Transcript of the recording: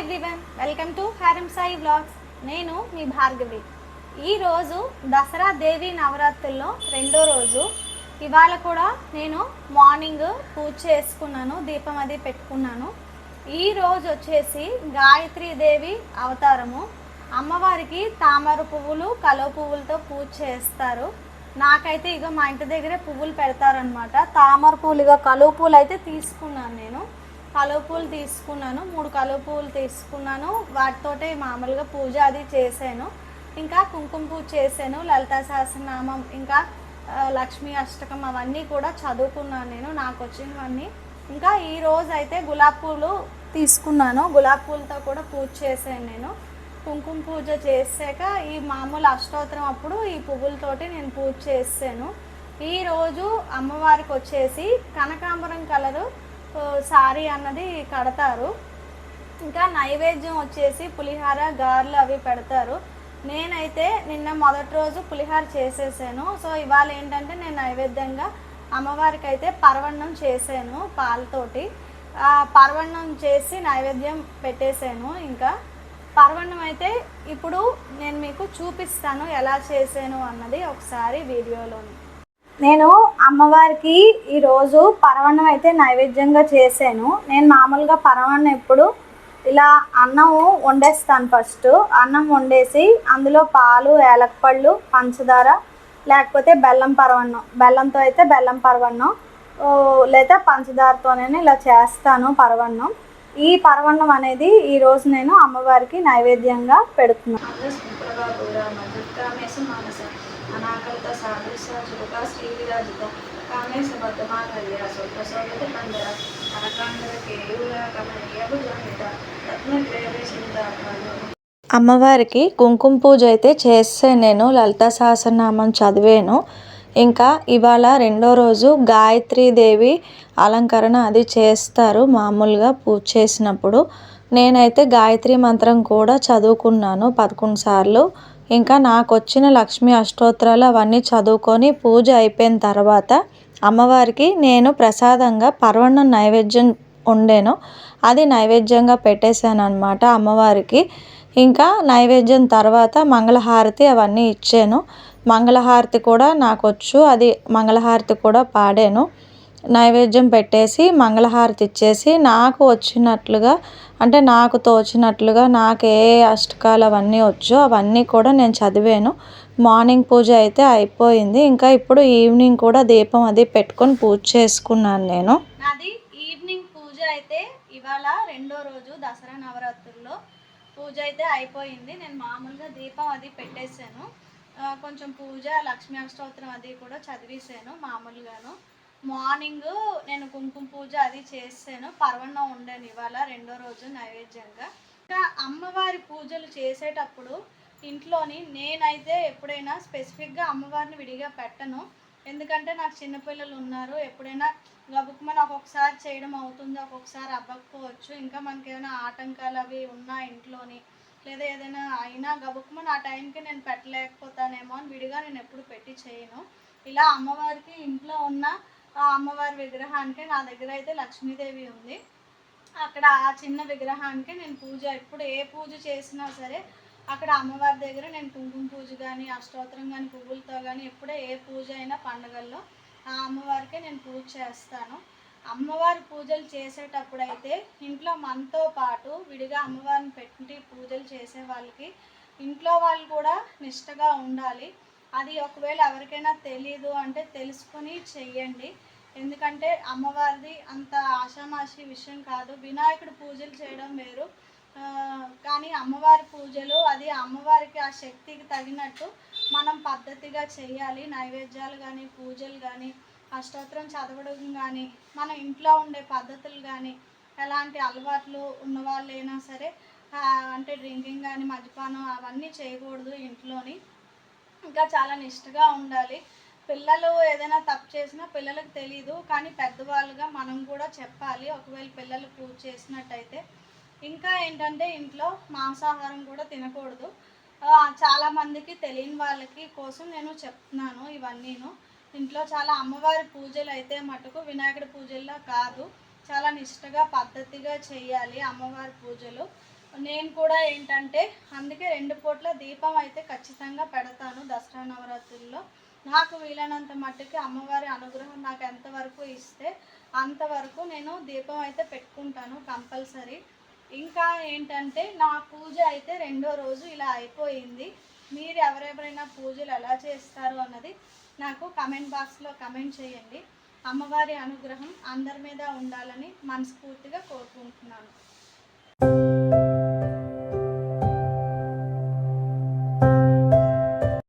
Everyone welcome to హారం Sai blogs నేను మీ భార్గవి. ఈరోజు దసరా దేవి నవరాత్రుల్లో రెండో రోజు. ఇవాళ కూడా నేను మార్నింగ్ పూజ చేసుకున్నాను దీపం అది పెట్టుకున్నాను. ఈ రోజు వచ్చేసి గాయత్రి దేవి అవతారము. అమ్మవారికి తామర పువ్వులు కలువ పువ్వులతో పూజ చేస్తారు. నాకైతే ఇక మా ఇంటి దగ్గరే పువ్వులు పెడతారనమాట తామర పువ్వులు ఇక కలువ పూలు అయితే తీసుకున్నాను నేను. కలువ పూలు తీసుకున్నాను మూడు కలువ పూలు తీసుకున్నాను. వాటితోటే మామూలుగా పూజ అది చేశాను. ఇంకా కుంకుమ పూజ చేశాను లలితా సహస్రనామం ఇంకా లక్ష్మీ అష్టకం అవన్నీ కూడా చదువుకున్నాను నేను నాకు వచ్చినవన్నీ. ఇంకా ఈ రోజు అయితే గులాబ్ పూలు తీసుకున్నాను గులాబీ పూలతో కూడా పూజ చేశాను నేను. కుంకుమ పూజ చేసాక ఈ మామూలు అష్టోత్తరం అప్పుడు ఈ పువ్వులతోటి నేను పూజ చేసాను ఈరోజు అమ్మవారికి వచ్చేసి కనకాంబరం కలరు సారీ అన్నది కడతారు. ఇంకా నైవేద్యం వచ్చేసి పులిహార గారెలు అవి పెడతారు. నేనైతే నిన్న మొదటి రోజు పులిహార చేసేసాను. సో ఇవాళ ఏంటంటే నేను నైవేద్యంగా అమ్మవారికి అయితే పరవన్నం చేశాను పాలతోటి. ఆ పరవన్నం చేసి నైవేద్యం పెట్టేశాను ఇంకా. పరవన్నం అయితే ఇప్పుడు నేను మీకు చూపిస్తాను ఎలా చేశాను అన్నది ఒకసారి వీడియోలోని. నేను అమ్మవారికి ఈరోజు పరవన్నం అయితే నైవేద్యంగా చేశాను. నేను మామూలుగా పరవన్నం ఎప్పుడు ఇలా అన్నం వండేస్తాను ఫస్ట్. అన్నం వండేసి అందులో పాలు ఏలకపళ్ళు పంచదార లేకపోతే బెల్లం పరవన్నం బెల్లంతో అయితే బెల్లం పరవన్నం లేదా పంచదారతోనే ఇలా చేస్తాను పరవన్నం. ఈ పరవన్నం అనేది ఈరోజు నేను అమ్మవారికి నైవేద్యంగా పెడుతున్నాను. కామేశ మానస అనాకలిత సాదృశ చురుక శ్రీ విరాజిత కామేశ బద్ధమాంగళ్య స్వల్ప సౌగత కందర అనకాండర కేయూర కమనీయ భుజాన్విత రత్నగ్రేవేశిందాత్మను అమ్మవారికి కుంకుమ పూజ అయితే చేస్తే నేను లలిత సహస్రనామం చదివాను. ఇంకా ఇవాళ రెండో రోజు గాయత్రీదేవి అలంకరణ అది చేస్తారు మామూలుగా పూజ చేసినప్పుడు. నేనైతే గాయత్రి మంత్రం కూడా చదువుకున్నాను పదకొండు సార్లు. ఇంకా నాకు వచ్చిన లక్ష్మీ అష్టోత్తరాలు అవన్నీ చదువుకొని పూజ అయిపోయిన తర్వాత అమ్మవారికి నేను ప్రసాదంగా పర్వణం నైవేద్యం వండాను అది నైవేద్యంగా పెట్టేశాను అనమాట అమ్మవారికి. ఇంకా నైవేద్యం తర్వాత మంగళహారతి అవన్నీ ఇచ్చాను. మంగళహారతి కూడా నాకు వచ్చు అది మంగళహారతి కూడా పాడాను. నైవేద్యం పెట్టేసి మంగళహారతి ఇచ్చేసి నాకు వచ్చినట్లుగా అంటే నాకు తోచినట్లుగా నాకు ఏ అష్టకాలు అవన్నీ వచ్చో అవన్నీ కూడా నేను చదివాను. మార్నింగ్ పూజ అయితే అయిపోయింది. ఇంకా ఇప్పుడు ఈవినింగ్ కూడా దీపం అది పెట్టుకొని పూజ చేసుకున్నాను నేను. నాది ఈవినింగ్ పూజ అయితే ఇవాళ రెండో రోజు దసరా నవరాత్రుల్లో పూజ అయితే అయిపోయింది. నేను మామూలుగా దీపం అది పెట్టేశాను. కొంచెం పూజ లక్ష్మీ అష్టోత్తరం అది కూడా చదివేశాను మామూలుగాను. మార్నింగ్ నేను కుంకుమ పూజ అది చేసాను పర్వణం ఉండాను ఇవాళ రెండో రోజు నైవేద్యంగా. ఇంకా అమ్మవారి పూజలు చేసేటప్పుడు ఇంట్లోని నేనైతే ఎప్పుడైనా స్పెసిఫిక్గా అమ్మవారిని విడిగా పెట్టను. ఎందుకంటే నాకు చిన్నపిల్లలు ఉన్నారు. ఎప్పుడైనా గబుక్కుమని ఒక్కొక్కసారి చేయడం అవుతుంది ఒక్కొక్కసారి అవ్వకపోవచ్చు. ఇంకా మనకి ఏమైనా ఆటంకాలు అవి ఉన్నా ఇంట్లోని లేదా ఏదైనా అయినా గబుక్కుమని ఆ టైంకి నేను పెట్టలేకపోతానేమో అని విడిగా నేను ఎప్పుడు పెట్టి చేయను. ఇలా అమ్మవారికి ఇంట్లో ఉన్న ఆ అమ్మవారి విగ్రహానికి నా దగ్గర అయితే లక్ష్మీదేవి ఉంది. అక్కడ ఆ చిన్న విగ్రహానికి నేను పూజ ఎప్పుడు ఏ పూజ చేసినా సరే అక్కడ అమ్మవారి దగ్గర నేను కుంకుమ పూజ కానీ అష్టోత్తరం కానీ పువ్వులతో కానీ ఎప్పుడే ఏ పూజ అయినా పండగల్లో ఆ అమ్మవారికే నేను పూజ చేస్తాను. అమ్మవారి పూజలు చేసేటప్పుడు అయితే ఇంట్లో మనతో పాటు విడిగా అమ్మవారిని పెట్టి పూజలు చేసే వాళ్ళకి ఇంట్లో వాళ్ళు కూడా నిష్టగా ఉండాలి. అది ఒకవేళ ఎవరికైనా తెలియదు అంటే తెలుసుకొని చెయ్యండి. ఎందుకంటే అమ్మవారిది అంత ఆషామాషి విషయం కాదు. వినాయకుడు పూజలు చేయడం వేరు. కానీ అమ్మవారి పూజలు అది అమ్మవారికి ఆ శక్తికి తగినట్టు మనం పద్ధతిగా చేయాలి నైవేద్యాలు కానీ పూజలు కానీ అష్టోత్తరం చదవడం కానీ మన ఇంట్లో ఉండే పద్ధతులు కానీ ఎలాంటి అలవాట్లు ఉన్నవాళ్ళైనా సరే అంటే డ్రింకింగ్ కానీ మద్యపానం అవన్నీ చేయకూడదు ఇంట్లోని. ఇంకా చాలా నిష్ఠగా ఉండాలి. పిల్లలు ఏదైనా తప్పు చేసినా పిల్లలకు తెలియదు కానీ పెద్దవాళ్ళుగా మనం కూడా చెప్పాలి. ఒకవేళ పిల్లలు పూజ చేసినట్టయితే. ఇంకా ఏంటంటే ఇంట్లో మాంసాహారం కూడా తినకూడదు. చాలామందికి తెలియని వాళ్ళకి కోసం నేను చెప్తున్నాను ఇవన్నీను. ఇంట్లో చాలా అమ్మవారి పూజలు అయితే మటుకు వినాయకుడి పూజల్లో కాదు. చాలా నిష్టగా పద్ధతిగా చేయాలి అమ్మవారి పూజలు. నేను కూడా ఏంటంటే అందుకే రెండు పూట్ల దీపం అయితే ఖచ్చితంగా పెడతాను దసరా నవరాత్రుల్లో. నాకు వీలైనంత మట్టుకి అమ్మవారి అనుగ్రహం నాకు ఎంతవరకు ఇస్తే అంతవరకు నేను దీపం అయితే పెట్టుకుంటాను కంపల్సరీ. ఇంకా ఏంటంటే నా పూజ అయితే రెండో రోజు ఇలా అయిపోయింది. మీరు ఎవరెవరైనా పూజలు ఎలా చేస్తారు అన్నది నాకు కమెంట్ బాక్స్లో కమెంట్ చేయండి. అమ్మవారి అనుగ్రహం అందరి మీద ఉండాలని మనస్ఫూర్తిగా కోరుకుంటున్నాను.